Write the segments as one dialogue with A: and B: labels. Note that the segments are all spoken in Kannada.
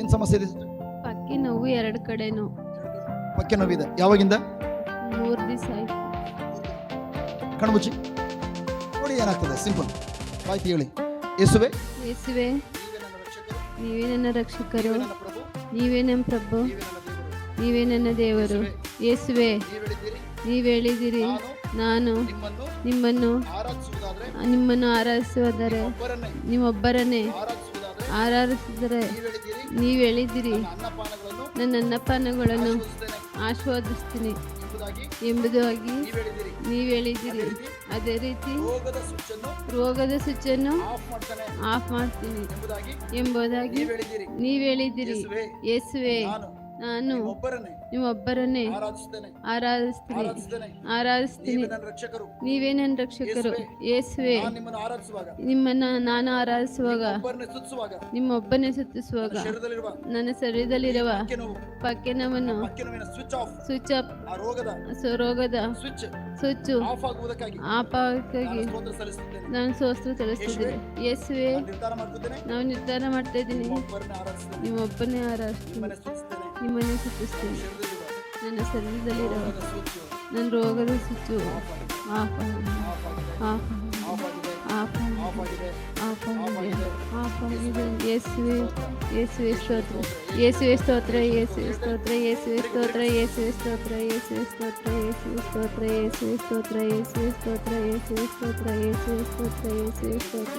A: ಏನ್ ಸಮಸ್ಯೆ ಇದೆ?
B: ಪಕ್ಕಿ ನೋವು ಎರಡು ಕಡೆನು.
A: ಪಕ್ಕೆ ಇದೆ ಯಾವಾಗಿಂದ?
B: ಮೂರು ದಿವಸ ಆಯ್ತು.
A: ಕಣ್ಮುಚ್ಚಿ. ನೋಡಿ ಏನಾಗ್ತದೆ? ಸಿಂಪಲ್ ಬಾಯ್ತಿ ಹೇಳಿ. ಯೇಸುವೆ?
B: ಯೇಸುವೆ
A: ನೀವೇ ನನ್ನ ರಕ್ಷಕರು,
B: ನೀವೇ
A: ನೀವೇ
B: ನೀವೇ ನಮ್ಮ ಪ್ರಭು.
A: ನೀವೇ ನನ್ನ ದೇವರು.
B: ನೀವೇ ಯೇಸುವೆ
A: ನೀವ್
B: ನೀವು ಹೇಳಿದಿರಿ
A: ನಾನು
B: ನಾನು
A: ನಿಮ್ಮನ್ನು
B: ನಿಮ್ಮನ್ನು
A: ಆರಾಧಿಸುವುದಾದರೆ
B: ನಿಮ್ಮನ್ನು ಆರಾಧಿಸಿದರೆ
A: ನೀವು
B: ಹೇಳಿದಿರಿ
A: ನನ್ನ ಅನ್ನಪಾನಗಳನ್ನು
B: ಆಸ್ವಾದಿಸ್ತೀನಿ
A: ಎಂಬುದಾಗಿ ನೀವು ಹೇಳಿದ್ದೀರಿ
B: ಅದೇ ರೀತಿ
A: ರೋಗದ
B: ಸ್ವಿಚ್ಚನ್ನು
A: ಆಫ್ ಮಾಡ್ತೀನಿ ಎಂಬುದಾಗಿ ನೀವು ಹೇಳಿದ್ದೀರಿ ಯೇಸುವೆ ನಾನು
B: ನೀವು
A: ಒಬ್ಬರನ್ನೇ
B: ಆರಾಧಿಸ್ತೀನಿ ಆರಾಧಿಸ್ತೀನಿ
A: ನೀವೇನೇನು ರಕ್ಷಕರು?
B: ಯೇಸುವೆ
A: ನಿಮ್ಮನ್ನ
B: ನಾನು ಆರಾಧಿಸುವಾಗ. ನಿಮ್ಮೊಬ್ಬನೇ ಸುತ್ತಿಸುವಾಗ. ನನ್ನ ಶರೀರದಲ್ಲಿರುವ
A: ಪಕ್ಕೆನವನ್ನು ಸ್ವಿಚ್ ಆಫ್ ರೋಗದ ಸ್ವಿಚ್
B: ಆಪಾಗಿ
A: ನಾನು
B: ಸೋಸ್ತ್ರ ತಿಳಿಸ್ತಿದ್ದೇನೆ ಯೇಸುವೆ ನಾವು ನಿರ್ಧಾರ ಮಾಡ್ತಾ ಇದ್ದೀನಿ. ನಿಮ್ಮೊಬ್ಬನೇ ಆರಾಧಿಸ್ತೀನಿ
A: ನಿಮ್ಮನ್ನೇ ಸ್ತುತಿಸುತ್ತೇನೆ
B: ನಿಮ್ಮನ್ನೇ ಸುತ್ತಿಸ್ತೀನಿ
A: ಶರೀರದಲ್ಲಿರುವ
B: ನನ್ನ ಶರೀರದಲ್ಲಿರುವ
A: ರೋಗದ ಸ್ವಿಚ್
B: ನನ್ನ ರೋಗದ ಸ್ವಿಚ್ಚು ಆಫ್ ಆಗಿದೆ
A: ಆಫ್ ಆಗಿದೆ
B: ಆಫ್
A: ಆಫ್ ಆಗಿದೆ
B: ಆಫ್ ಆಗಿದೆ
A: ಆಫ್ ಆಗಿದೆ
B: ಆಫ್ ಆಗಿದೆ ಆಫ್ ಆಗಿದೆ ಯೇಸುವೆ ಯೇಸುವೆ ಸ್ತೋತ್ರ ಯೇಸುವೆ ಸ್ತೋತ್ರ ಯೇಸುವೆ ಸ್ತೋತ್ರ ಯೇಸುವೆ ಸ್ತೋತ್ರ ಯೇಸುವೆ ಸ್ತೋತ್ರ ಯೇಸುವೆ ಸ್ತೋತ್ರ ಯೇಸುವೆ ಸ್ತೋತ್ರ ಯೇಸುವೆ ಸ್ತೋತ್ರ ಯೇಸುವೆ ಸ್ತೋತ್ರ ಯೇಸುವೆ ಸ್ತೋತ್ರ ಯೇಸುವೆ ಸ್ತೋತ್ರ ಯೇಸುವೆ ಸ್ತೋತ್ರ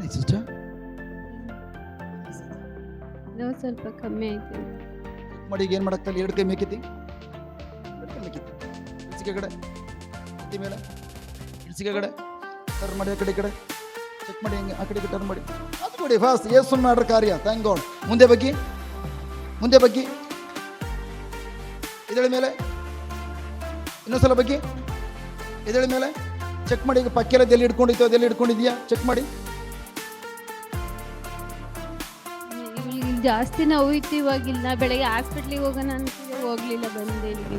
A: ಏನಾಯ್ತು ಸಿಸ್ಟರ್
B: ನೋವು ಸ್ವಲ್ಪ ಕಮ್ಮಿ ಆಯ್ತು.
A: ಮಾಡಿ ಏನು ಮಾಡಕ್ತಲ್ಲ ಎರಡು ಕೈ ಮೇಕಿತಿ? ಎರಡು ಕೈ ಮೇಕಿತಿ. ಇಳಿಸಿಕೆ ಕಡೆ ಎತ್ತಿ ಮೇಲೆ. ಇಳಿಸಿಕೆ ಕಡೆ ಟರ್ನ್ ಮಾಡಿ ಆ ಕಡೆ ಈ ಕಡೆ. ಚೆಕ್ ಮಾಡಿ ಹೆಂಗೆ ಆ ಕಡೆ ಟರ್ನ್ ಮಾಡಿ. ಅದು ನೋಡಿ ಫಾಸ್ಟ್ ಏಸು ಮಾಡ್ರ ಕಾರ್ಯ. ಥ್ಯಾಂಕ್ ಗಾಡ್ ಮುಂದೆ ಬಗ್ಗಿ ಮುಂದೆ ಬಗ್ಗಿ. ಇದಳ ಮೇಲೆ. ಇನ್ನೊಂದ್ಸಲ ಬಗ್ಗಿ. ಇದಳ ಮೇಲೆ. ಚೆಕ್ ಮಾಡಿ ಈಗ ಪಕ್ಕೆಲ್ಲ ಎಲ್ಲಿ ಹಿಡ್ಕೊಂಡಿತ್ತು ಅದೆಲ್ಲ ಹಿಡ್ಕೊಂಡಿದ್ಯಾ ಚೆಕ್ ಮಾಡಿ.
B: ಜಾಸ್ತಿ ನೋವು ಇತ್ತು ಇವಾಗಿಲ್ಲ ಬೆಳಗ್ಗೆ ಹಾಸ್ಪಿಟ್ಲಿಗೆ ಹೋಗೋಣ ಅಂತಿದೆ ಹೋಗ್ಲಿಲ್ಲ ಬಂದೆ ಇಲ್ಲಿ.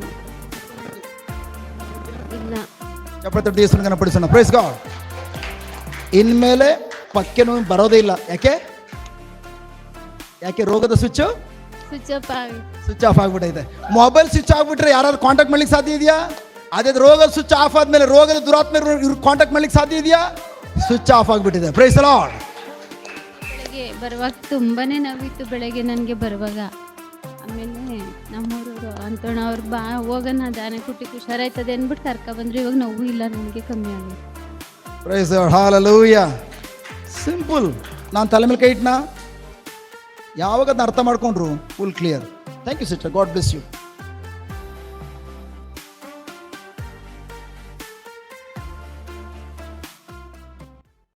A: ಇಲ್ಲ ಪ್ರೈಸ್ ಗಾಡ್ ಇನ್ಮೇಲೆ ಪಕ್ಕೆ ನೋವು ಬರೋದೇ ಇಲ್ಲ. ಯಾಕೆ? ಯಾಕೆ ರೋಗದ ಸ್ವಿಚ್
B: ಸ್ವಿಚ್ ಆಫ್ ಆಗಿ.
A: ಸ್ವಿಚ್ ಆಫ್ ಆಗ್ಬಿಟ್ಟೈತೆ. ಮೊಬೈಲ್ ಸ್ವಿಚ್ ಆಗ್ಬಿಟ್ರೆ ಯಾರಾದ್ರು ಕಾಂಟ್ಯಾಕ್ಟ್ ಮಾಡ್ಲಿಕ್ಕೆ ಸಾಧ್ಯ ಇದೆಯಾ? ಅದೇ ರೋಗ ಸ್ವಿಚ್ ಆಫ್ ಆದ್ಮೇಲೆ ರೋಗದ ದುರಾತ್ಮ ಇವ್ರು ಕಾಂಟ್ಯಾಕ್ಟ್ ಮಾಡ್ಲಿಕ್ಕೆ ಸಾಧ್ಯ ಇದೆಯಾ? ಸ್ವಿಚ್ ಆಫ್ ಆಗ್ಬಿಟ್ಟಿದೆ. ಪ್ರೈಸ್ ಲಾರ್ಡ್
B: ಬೆಳಗ್ಗೆ ಬರುವಾಗ ತುಂಬಾನೇ ನೋವಿತ್ತು ಬೆಳಗ್ಗೆ ನನಗೆ ಬರುವಾಗ. ಆಮೇಲೆ ನಮ್ಮೂರವರು ಅಂತೋಣ ಅವ್ರು ಬಾ ಹೋಗೋಣ ದಾನೆ ಕುಟ್ಟಿ ಹುಷಾರಾಯ್ತದೆ ಅಂದ್ಬಿಟ್ಟು ಕರ್ಕ ಬಂದ್ರು. ಇವಾಗ ನೋವು ಇಲ್ಲ, ನನಗೆ ಕಮ್ಮಿ ಆಗುತ್ತೆ
A: ಪ್ರೈಸ್ ಸಿಂಪಲ್ ನಾನು ತಲೆ ಮೇಲೆ ಕೈ ಇಟ್ನಾ? ಯಾವಾಗ ಅರ್ಥ ಮಾಡ್ಕೊಂಡ್ರು? Full clear thank you sister God bless you